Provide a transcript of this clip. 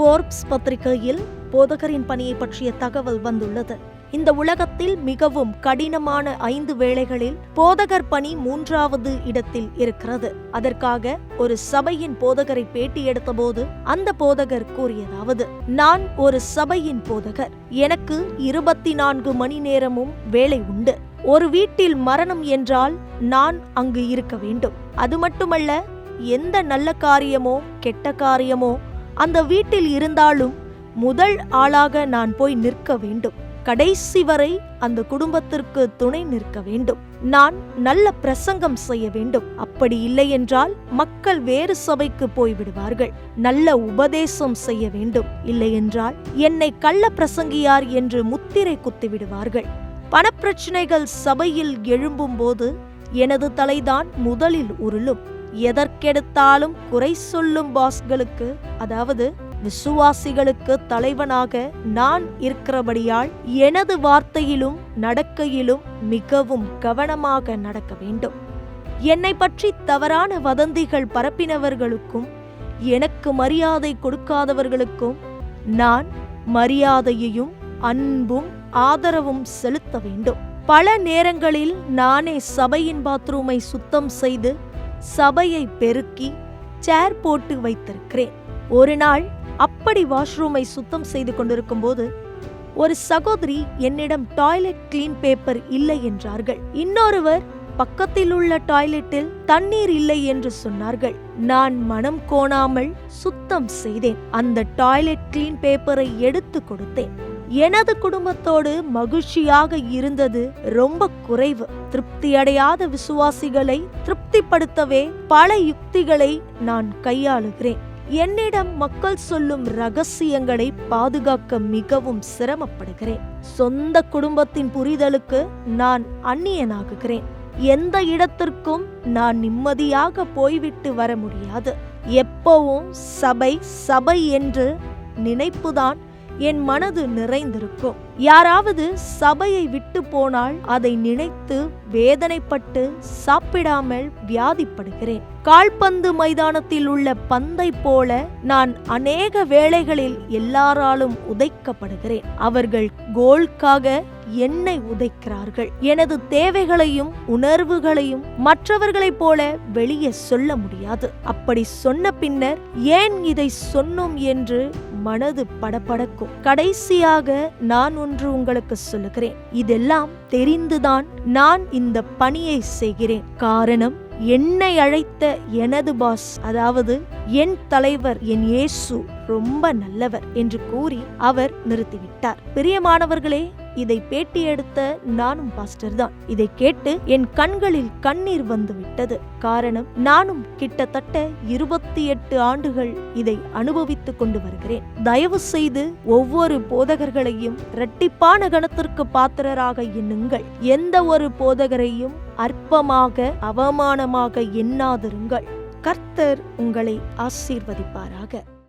Forbes பத்திரிகையில் போதகரின் பணியை பற்றிய தகவல் வந்துள்ளது. இந்த உலகத்தில் மிகவும் கடினமான ஐந்து வேளைகளில் போதகர் பணி மூன்றாவது இடத்தில் இருக்கிறது. அதற்காக ஒரு சபையின் போதகரை பேட்டி எடுத்தபோது அந்த போதகர் கூறியதாவது நான் ஒரு சபையின் போதகர். எனக்கு இருபத்தி நான்கு மணி நேரமும் வேலை உண்டு. ஒரு வீட்டில் மரணம் என்றால் நான் அங்கு இருக்க வேண்டும். அது மட்டுமல்ல எந்த நல்ல காரியமோ கெட்ட காரியமோ அந்த வீட்டில் இருந்தாலும் முதல் ஆளாக நான் போய் நிற்க வேண்டும். கடைசி வரை அந்த குடும்பத்திற்கு துணை நிற்க வேண்டும். நான் நல்ல பிரசங்கம் செய்ய வேண்டும். அப்படி இல்லை என்றால் மக்கள் வேறு சபைக்கு போய்விடுவார்கள் நல்ல உபதேசம் செய்ய வேண்டும். இல்லை என்றால் என்னை கள்ள பிரசங்கியார் என்று முத்திரை குத்திவிடுவார்கள் பணப்பிரச்சனைகள் சபையில் எழும்பும் போது எனது தலைதான் முதலில் உருளும். எதற்கெடுத்தாலும் குறை சொல்லும் பாஸ்களுக்கு அதாவது விசுவாசிகளுக்கு தலைவனாக நான் இருக்கிறபடியால் எனது வார்த்தையிலும் நடக்கையிலும் மிகவும் கவனமாக நடக்க வேண்டும். என்னை பற்றி தவறான வதந்திகள் பரப்பினவர்களுக்கும் எனக்கு மரியாதை கொடுக்காதவர்களுக்கும் நான் மரியாதையையும் அன்பும் ஆதரவும் செலுத்த வேண்டும். பல நேரங்களில் நானே சபையின் பாத்ரூமை சுத்தம் செய்து சபையை பெருக்கி சேர் போட்டு வைத்திருக்கிறேன். ஒரு நாள் அப்படி வாஷ்ரூமை சுத்தம் செய்து கொண்டிருக்கும் போது ஒரு சகோதரி என்னிடம் டாய்லெட் கிளீன் பேப்பர் இல்லை என்றார்கள். இன்னொருவர் பக்கத்தில் உள்ள டாய்லெட்டில் தண்ணீர் இல்லை என்று சொன்னார்கள். நான் மனம் கோணாமல் சுத்தம் செய்தேன். அந்த டாய்லெட் கிளீன் பேப்பரை எடுத்து கொடுத்தேன். எனது குடும்பத்தோடு மகிழ்ச்சியாக இருந்தது. ரொம்ப குறைவு. திருப்தியடையாத விசுவாசிகளை திருப்திப்படுத்தவே பல யுக்திகளை நான் கையாளுகிறேன். என்னிடம் மக்கள் சொல்லும் ரகசியங்களை பாதுகாக்க மிகவும் சிரமப்படுகிறேன். சொந்த குடும்பத்தின் புரிதலுக்கு நான் அந்நியனாகுகிறேன். எந்த இடத்திற்கும் நான் நிம்மதியாக போய்விட்டு வர முடியாது. எப்பவும் சபை சபை என்று நினைப்புதான் என் மனது நிறைந்திருக்கும். யாராவது சபையை விட்டு போனால் அதை நினைத்து வேதனைப்பட்டு சாப்பிடாமல் வியாதிப்படுகிறேன். கால்பந்து மைதானத்தில் உள்ள பந்தை போல நான் அநேக வேளைகளில் எல்லாராலும் உதைக்கப்படுகிறேன். அவர்கள் கோல்காக என்னை உதைக்கிறார்கள். எனது தேவைகளையும் உணர்வுகளையும் மற்றவர்களைப் போல வெளியே சொல்ல முடியாது. அப்படி சொன்ன பின்னர் ஏன் இதை சொன்னோம் என்று மனது படபடக்கும். கடைசியாக நான் ஒன்று உங்களுக்கு சொல்லுகிறேன். இதெல்லாம் தெரிந்துதான் நான் இந்த பணியை செய்கிறேன். காரணம் என்னை அழைத்த எனது பாஸ் அதாவது என் தலைவர் என் இயேசு ரொம்ப நல்லவர் என்று கூறி அவர் நிறுத்திவிட்டார். பிரியமானவர்களே இதை பேட்டி எடுத்த நானும் பாஸ்டர் தான். இதை கேட்டு என் கண்களில் கண்ணீர் வந்து விட்டது. காரணம் நானும் கிட்டத்தட்ட இருபத்தி எட்டு ஆண்டுகள் இதை அனுபவித்துக் கொண்டு வருகிறேன். தயவு செய்து ஒவ்வொரு போதகர்களையும் இரட்டிப்பான கணத்திற்கு பாத்திரராக எண்ணுங்கள். எந்த ஒரு போதகரையும் அற்பமாக அவமானமாக எண்ணாதிருங்கள். கர்த்தர் உங்களை ஆசீர்வதிப்பாராக.